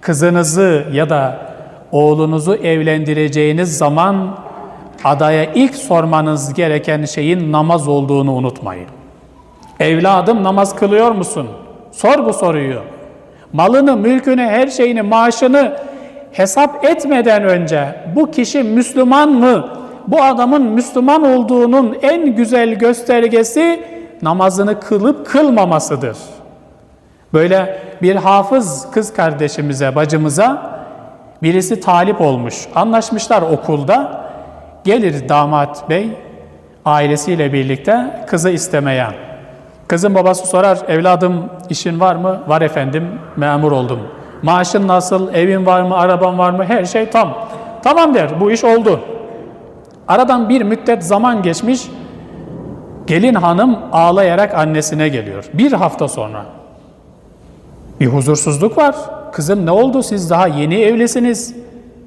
kızınızı ya da oğlunuzu evlendireceğiniz zaman adaya ilk sormanız gereken şeyin namaz olduğunu unutmayın. Evladım namaz kılıyor musun? Sor bu soruyu. Malını, mülkünü, her şeyini, maaşını hesap etmeden önce bu kişi Müslüman mı? Bu adamın Müslüman olduğunun en güzel göstergesi namazını kılıp kılmamasıdır. Böyle bir hafız kız kardeşimize, bacımıza birisi talip olmuş. Anlaşmışlar okulda. Gelir damat bey ailesiyle birlikte kızı istemeye. Kızın babası sorar, evladım işin var mı? Var efendim, memur oldum. Maaşın nasıl, evin var mı, araban var mı? Her şey tam. Tamam der, bu iş oldu. Aradan bir müddet zaman geçmiş, gelin hanım ağlayarak annesine geliyor. Bir hafta sonra. Bir huzursuzluk var. Kızım ne oldu siz daha yeni evlisiniz.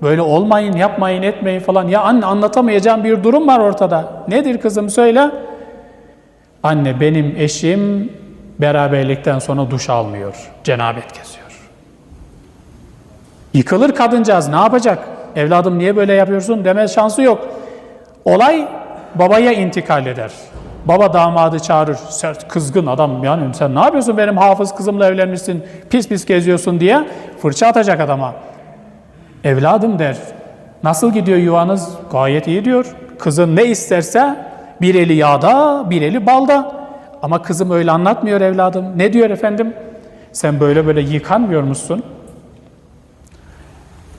Böyle olmayın, yapmayın, etmeyin falan. Ya anne anlatamayacağım bir durum var ortada. Nedir kızım söyle. Anne benim eşim beraberlikten sonra duş almıyor. Cenabet geziyor. Yıkılır kadıncağız ne yapacak? Evladım niye böyle yapıyorsun deme şansı yok. Olay babaya intikal eder. Baba damadı çağırır. Sert, kızgın adam yani sen ne yapıyorsun benim hafız kızımla evlenmişsin, pis pis geziyorsun diye fırça atacak adama. Evladım der. Nasıl gidiyor yuvanız? Gayet iyi diyor. Kızın ne isterse bir eli yağda, bir eli balda. Ama kızım öyle anlatmıyor evladım. Ne diyor efendim? Sen böyle böyle yıkanmıyor musun?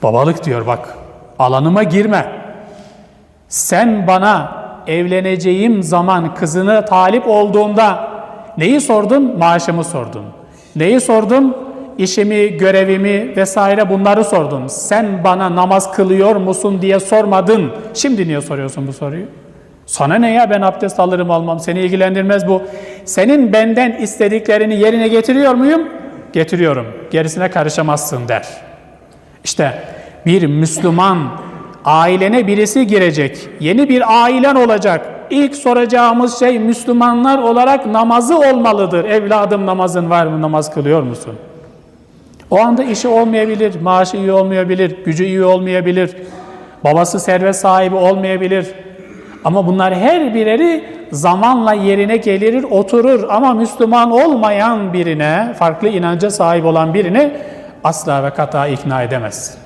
Babalık diyor bak. Alanıma girme. Sen bana evleneceğim zaman kızını talip olduğunda neyi sordun? Maaşımı sordun. Neyi sordun? İşimi, görevimi vesaire bunları sordun. Sen bana namaz kılıyor musun diye sormadın. Şimdi niye soruyorsun bu soruyu? Sana ne ya ben abdest alırım almam seni ilgilendirmez bu. Senin benden istediklerini yerine getiriyor muyum? Getiriyorum. Gerisine karışamazsın der. İşte bir Müslüman ailene birisi girecek. Yeni bir ailen olacak. İlk soracağımız şey Müslümanlar olarak namazı olmalıdır. Evladım namazın var mı? Namaz kılıyor musun? O anda işi olmayabilir, maaşı iyi olmayabilir, gücü iyi olmayabilir, babası servet sahibi olmayabilir. Ama bunlar her bireri zamanla yerine gelir, oturur. Ama Müslüman olmayan birine, farklı inanca sahip olan birine asla ve kata ikna edemez.